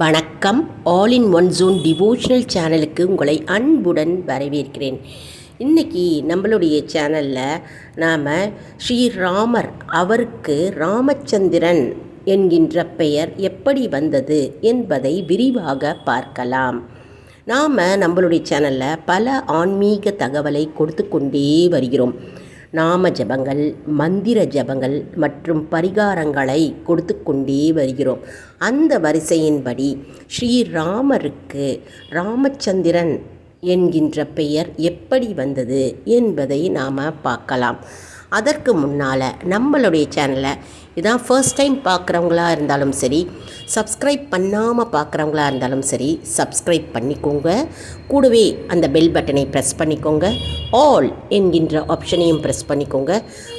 வணக்கம். All in one zone devotional சேனலுக்கு உங்களை அன்புடன் வரவேற்கிறேன். இன்னைக்கு நம்மளுடைய சேனலில் நாம் ஸ்ரீராமர் அவருக்கு ராமச்சந்திரன் என்கின்ற பெயர் எப்படி வந்தது என்பதை விரிவாக பார்க்கலாம். நாம் நம்மளுடைய சேனலில் பல ஆன்மீக தகவலை கொடுத்து கொண்டே வருகிறோம். நாம ஜபங்கள் மந்திர ஜபங்கள் மற்றும் பரிகாரங்களை கொடுத்து கொண்டே வருகிறோம். அந்த வரிசையின்படி ஸ்ரீராமருக்கு ராமச்சந்திரன் என்கின்ற பெயர் எப்படி வந்தது என்பதை நாம் பார்க்கலாம். அதற்கு முன்னால் நம்மளுடைய சேனலை இதான் ஃபர்ஸ்ட் டைம் பார்க்குறவங்களா இருந்தாலும் சரி சப்ஸ்கிரைப் பண்ணாமல் பார்க்குறவங்களா இருந்தாலும் சரி சப்ஸ்கிரைப் பண்ணிக்கோங்க. கூடவே அந்த பெல் பட்டனை ப்ரெஸ் பண்ணிக்கோங்க. ஆல் என்கின்ற ஆப்ஷனையும் ப்ரெஸ் பண்ணிக்கோங்க.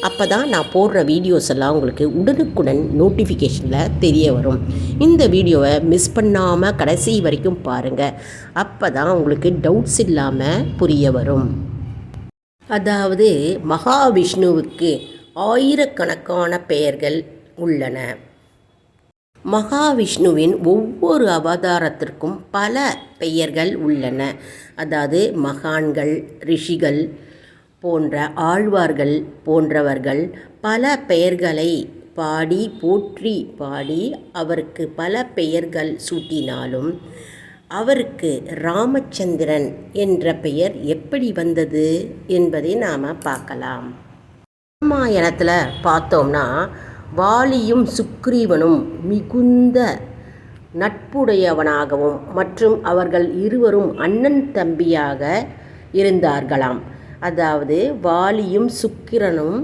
அப்போ தான் நான் போடுற வீடியோஸ் எல்லாம் உங்களுக்கு உடனுக்குடன் நோட்டிஃபிகேஷனில் தெரிய வரும். இந்த வீடியோவை மிஸ் பண்ணாமல் கடைசி வரைக்கும் பாருங்கள் அப்போ தான் உங்களுக்கு டவுட்ஸ் இல்லாமல் புரிய வரும். அதாவது மகாவிஷ்ணுவுக்கு ஆயிரக்கணக்கான பெயர்கள் உள்ளன. மகாவிஷ்ணுவின் ஒவ்வொரு அவதாரத்திற்கும் பல பெயர்கள் உள்ளன. அதாவது மகான்கள் ரிஷிகள் போன்ற ஆழ்வார்கள் போன்றவர்கள் பல பெயர்களை பாடி போற்றி பாடி அவருக்கு பல பெயர்கள் சூட்டினாலும் அவருக்கு ராமச்சந்திரன் என்ற பெயர் எப்படி வந்தது என்பதை நாம் பார்க்கலாம். ராமாயணத்தில் பார்த்தோம்னா வாலியும் சுக்ரீவனும் மிகுந்த நட்புடையவனாகவும் மற்றும் அவர்கள் இருவரும் அண்ணன் தம்பியாக இருந்தார்களாம். அதாவது வாலியும் சுக்கிரனும்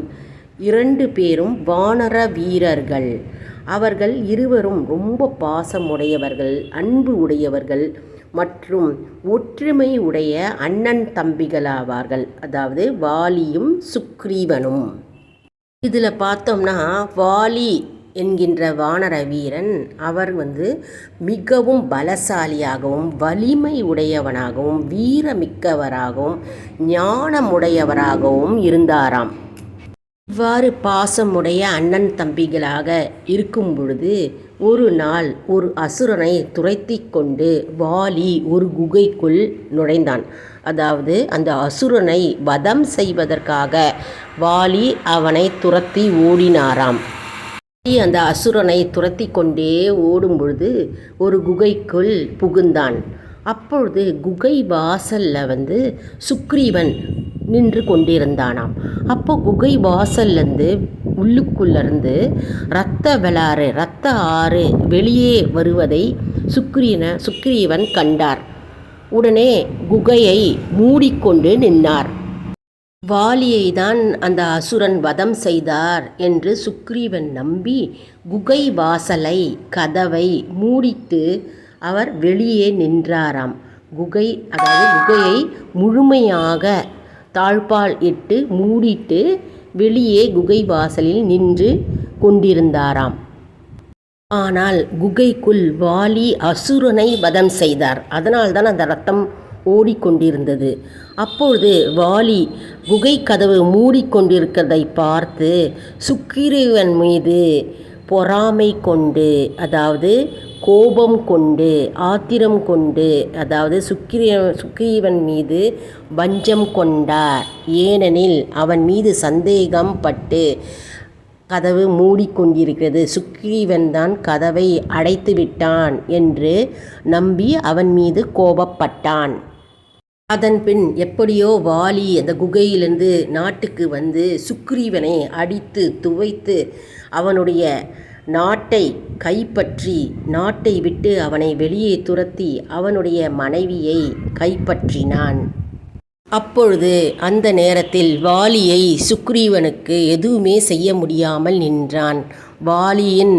இரண்டு பேரும் வானர வீரர்கள். அவர்கள் இருவரும் ரொம்ப பாசமுடையவர்கள் அன்பு உடையவர்கள் மற்றும் ஒற்றுமை உடைய அண்ணன் தம்பிகளாவார்கள். அதாவது வாலியும் சுக்ரீவனும். இதில் பார்த்தோம்னா வாலி என்கின்ற வானர வீரன் அவர் வந்து மிகவும் பலசாலியாகவும் வலிமை உடையவனாகவும் வீரமிக்கவராகவும் ஞானமுடையவராகவும் இருந்தாராம். இவ்வாறு பாசமுடைய அண்ணன் தம்பிகளாக இருக்கும் பொழுது ஒரு நாள் ஒரு அசுரனை துரைத்தி கொண்டு வாலி ஒரு குகைக்குள் நுழைந்தான். அதாவது அந்த அசுரனை வதம் செய்வதற்காக வாலி அவனை துரத்தி ஓடினாராம். அந்த அசுரனை துரத்தி கொண்டே ஓடும் பொழுது ஒரு குகைக்குள் புகுந்தான். அப்பொழுது குகை வாசலில் வந்து சுக்ரீவன் நின்று கொண்டிருந்தானாம். அப்போ குகை வாசல்லேருந்து உள்ளுக்குள்ளேருந்து ரத்த வெளாறு ரத்த ஆறு வெளியே வருவதை சுக்ரீன சுக்ரீவன் கண்டார். உடனே குகையை மூடிக்கொண்டு நின்னார். வாலியை தான் அந்த அசுரன் வதம் செய்தார் என்று சுக்ரீவன் நம்பி குகை வாசலை கதவை மூடித்து அவர் வெளியே நின்றாராம். குகை அதாவது குகையை முழுமையாக தாழ்பால் இட்டு மூடிட்டு வெளியே குகை வாசலில் நின்று கொண்டிருந்தாராம். ஆனால் குகைக்குள் வாலி அசுரனை வதம் செய்தார். அதனால்தான் அந்த ரத்தம் ஓடிக்கொண்டிருந்தது. அப்பொழுது வாலி குகை கதவு மூடிக்கொண்டிருக்கிறதை பார்த்து சுக்கிரீவன் மீது பொறாமை கொண்டு அதாவது கோபம் கொண்டு ஆத்திரம் கொண்டு அதாவது சுக்கிரிய சுக்ரீவன் மீது வஞ்சம் கொண்டார். ஏனெனில் அவன் மீது சந்தேகம் பட்டு கதவு மூடிக்கொண்டிருக்கிறது. சுக்ரீவன் தான் கதவை அடைத்து விட்டான் என்று நம்பி அவன் மீது கோபப்பட்டான். அதன் பின் எப்படியோ வாலி அந்த குகையிலிருந்து நாட்டுக்கு வந்து சுக்ரீவனை அடித்து துவைத்து அவனுடைய நாட்டை கைப்பற்றி நாட்டை விட்டு அவனை வெளியே துரத்தி அவனுடைய மனைவியை கைப்பற்றினான். அப்பொழுது அந்த நேரத்தில் வாலியை சுக்ரீவனுக்கு எதுவுமே செய்ய முடியாமல் நின்றான். வாலியின்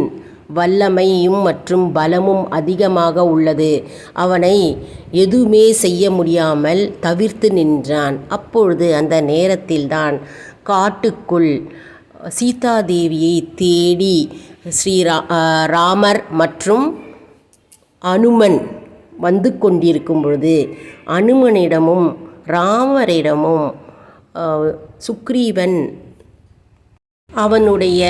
வல்லமையும் மற்றும் பலமும் அதிகமாக உள்ளது. அவனை எதுவுமே செய்ய முடியாமல் தவிர்த்து நின்றான். அப்பொழுது அந்த நேரத்தில்தான் காட்டுக்குள் சீதாதேவியை தேடி ஸ்ரீரா ராமர் மற்றும் அனுமன் வந்து கொண்டிருக்கும் பொழுது அனுமனிடமும் ராமரிடமும் சுக்ரீவன் அவனுடைய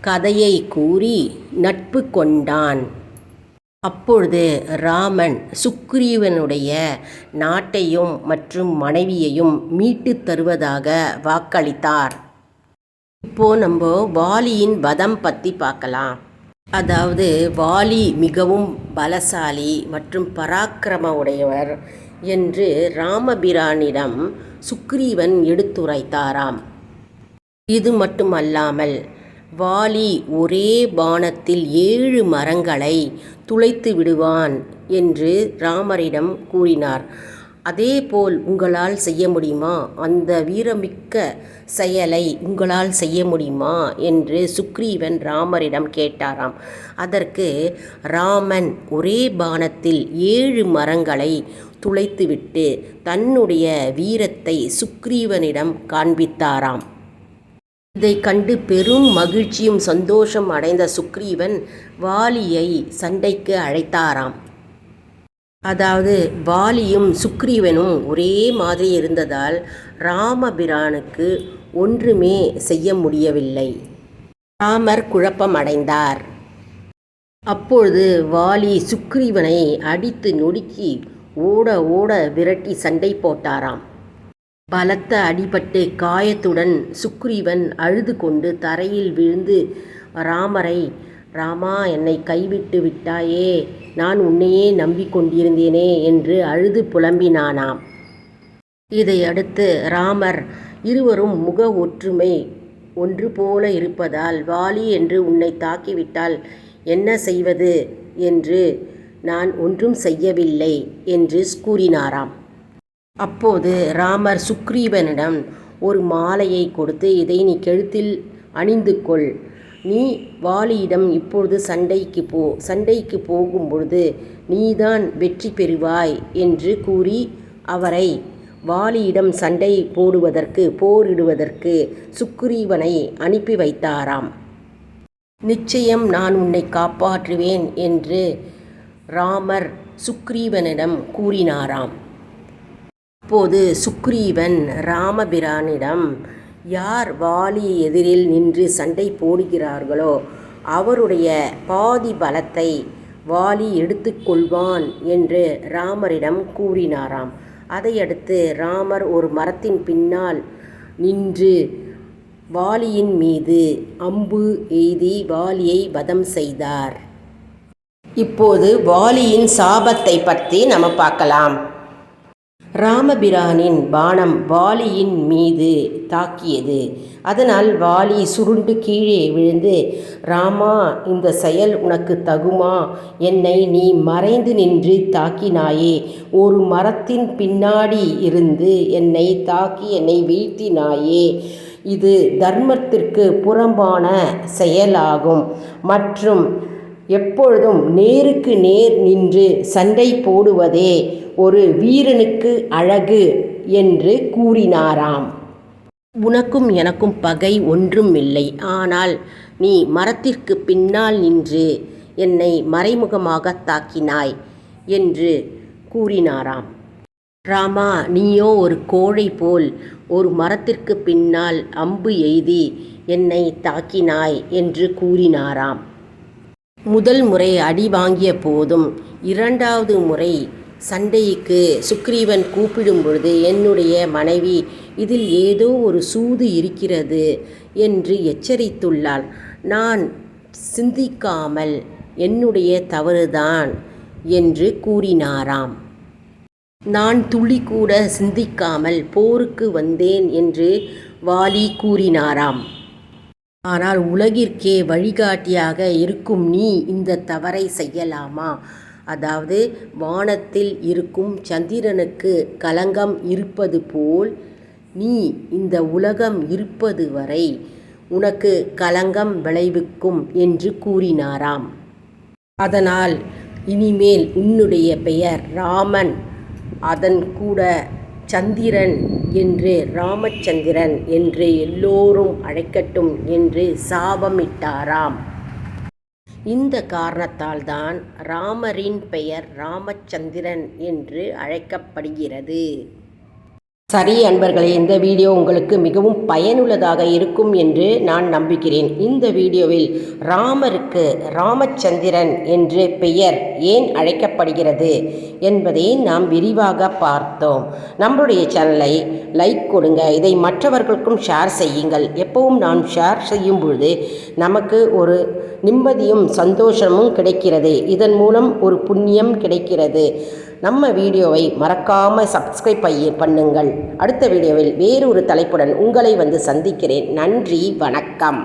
கதையை கூறி நட்பு கொண்டான். அப்பொழுது ராமன் சுக்ரீவனுடைய நாட்டையும் மற்றும் மனைவியையும் மீட்டுத் தருவதாக வாக்களித்தார். இப்போ நம்ம வாலியின் வதம் பற்றி பார்க்கலாம். அதாவது வாலி மிகவும் பலசாலி மற்றும் பராக்கிரம உடையவர் என்று ராமபிரானிடம் சுக்ரீவன் எடுத்துரைத்தாராம். இது மட்டுமல்லாமல் வாலி ஒரே பானத்தில் ஏழு மரங்களை துளைத்து விடுவான் என்று ராமரிடம் கூறினார். அதே போல் உங்களால் செய்ய முடியுமா? அந்த வீரமிக்க செயலை உங்களால் செய்ய முடியுமா? என்று சுக்ரீவன் ராமரிடம் கேட்டாராம். அதற்கு ராமன் ஒரே பானத்தில் ஏழு மரங்களை துளைத்துவிட்டு தன்னுடைய வீரத்தை சுக்ரீவனிடம் காண்பித்தாராம். இதை கண்டு பெரும் மகிழ்ச்சியும் சந்தோஷம் அடைந்த சுக்ரீவன் வாலியை சண்டைக்கு அழைத்தாராம். அதாவது வாலியும் சுக்ரீவனும் ஒரே மாதிரி இருந்ததால் ராமபிரானுக்கு ஒன்றுமே செய்ய முடியவில்லை. ராமர் குழப்பமடைந்தார் அப்பொழுது வாலி சுக்ரீவனை அடித்து நொடுக்கி ஓட ஓட விரட்டி சண்டை போட்டாராம். பலத்த அடிபட்டு காயத்துடன் சுக்ரீவன் அழுது கொண்டு தரையில் விழுந்து ராமரை ராமா என்னை கைவிட்டு விட்டாயே. நான் உன்னையே நம்பிக்கொண்டிருந்தேனே என்று அழுது புலம்பினானாம். இதையடுத்து ராமர் இருவரும் முக ஒற்றுமை ஒன்று போல இருப்பதால் வாலி என்று உன்னை தாக்கிவிட்டால் என்ன செய்வது என்று நான் ஒன்றும் செய்யவில்லை என்று கூறினாராம். அப்போது ராமர் சுக்ரீவனிடம் ஒரு மாலையை கொடுத்து இதை நீ கெழுத்தில் அணிந்து கொள். நீ வாலியிடம் இப்பொழுது சண்டைக்கு போ சண்டைக்கு போகும் பொழுது நீதான் வெற்றி பெறுவாய் என்று கூறி அவரை வாலியிடம் சண்டை போடுவதற்கு போரிடுவதற்கு சுக்ரீவனை அனுப்பி வைத்தாராம். நிச்சயம் நான் உன்னை காப்பாற்றுவேன் என்று ராமர் சுக்ரீவனிடம் கூறினாராம். அப்போது சுக்ரீவன் ராமபிரானிடம் யார் வாலி எதிரில் நின்று சண்டை போடுகிறார்களோ அவருடைய பாதி பலத்தை வாலி எடுத்துக்கொள்வான் என்று ராமரிடம் கூறினாராம். அதையடுத்து ராமர் ஒரு மரத்தின் பின்னால் நின்று வாலியின் மீது அம்பு எய்தி வாலியை வதம் செய்தார். இப்போது வாலியின் சாபத்தை பற்றி நம்ம பார்க்கலாம். ராமபிரானின் பானம் வாலியின் மீது தாக்கியது. அதனால் வாலி சுருண்டு கீழே விழுந்து ராமா இந்த செயல் உனக்கு தகுமா? என்னை நீ மறைந்து நின்று தாக்கினாயே. ஒரு மரத்தின் பின்னாடி இருந்து என்னை தாக்கி என்னை வீழ்த்தினாயே. இது தர்மத்திற்கு புறம்பான செயலாகும். மற்றும் எப்பொழுதும் நேருக்கு நேர் நின்று சண்டை போடுவதே ஒரு வீரனுக்கு அழகு என்று கூறினாராம். உனக்கும் எனக்கும் பகை ஒன்றும் இல்லை. ஆனால் நீ மரத்திற்கு பின்னால் நின்று என்னை மறைமுகமாக தாக்கினாய் என்று கூறினாராம். ராமா நீயோ ஒரு கோழை போல் ஒரு மரத்திற்கு பின்னால் அம்பு எய்தி என்னை தாக்கினாய் என்று கூறினாராம். முதல் முறை அடி வாங்கிய போதும் இரண்டாவது முறை சண்டைக்கு சுக்ரீவன் கூப்பிடும் பொழுது என்னுடைய மனைவி இதில் ஏதோ ஒரு சூது இருக்கிறது என்று எச்சரித்துள்ளாள். நான் சிந்திக்காமல் என்னுடைய தவறுதான் என்று கூறினாராம். நான் துளி கூட சிந்திக்காமல் போருக்கு வந்தேன் என்று வாலி கூறினாராம். ஆனால் உலகிற்கே வழிகாட்டியாக இருக்கும் நீ இந்த தவறை செய்யலாமா? அதாவது வானத்தில் இருக்கும் சந்திரனுக்கு கலங்கம் இருப்பது போல் நீ இந்த உலகம் இருப்பது வரை உனக்கு கலங்கம் விளைவிக்கும் என்று கூறினாராம். அதனால் இனிமேல் உன்னுடைய பெயர் ராமன். அதன் கூட சந்திரன் என்று ராமச்சந்திரன் என்று எல்லோரும் அழைக்கட்டும் என்று சாபமிட்டாராம். இந்த காரணத்தால் தான் ராமரின் பெயர் ராமச்சந்திரன் என்று அழைக்கப்படுகிறது. சரி அன்பர்களே இந்த வீடியோ உங்களுக்கு மிகவும் பயனுள்ளதாக இருக்கும் என்று நான் நம்புகிறேன். இந்த வீடியோவில் ராமருக்கு ராமச்சந்திரன் என்று பெயர் ஏன் அழைக்கப்படுகிறது என்பதை நாம் விரிவாக பார்த்தோம். நம்மளுடைய சேனலை லைக் கொடுங்க இதை மற்றவர்களுக்கும் ஷேர் செய்யுங்கள். எப்பவும் நான் ஷேர் செய்யும் பொழுது நமக்கு ஒரு நிம்மதியும் சந்தோஷமும் கிடைக்கிறது. இதன் மூலம் ஒரு புண்ணியம் கிடைக்கிறது. நம்ம வீடியோவை மறக்காமல் சப்ஸ்கிரைப் பைய பண்ணுங்கள். அடுத்த வீடியோவில் வேறொரு தலைப்புடன் உங்களை வந்து சந்திக்கிறேன். நன்றி வணக்கம்.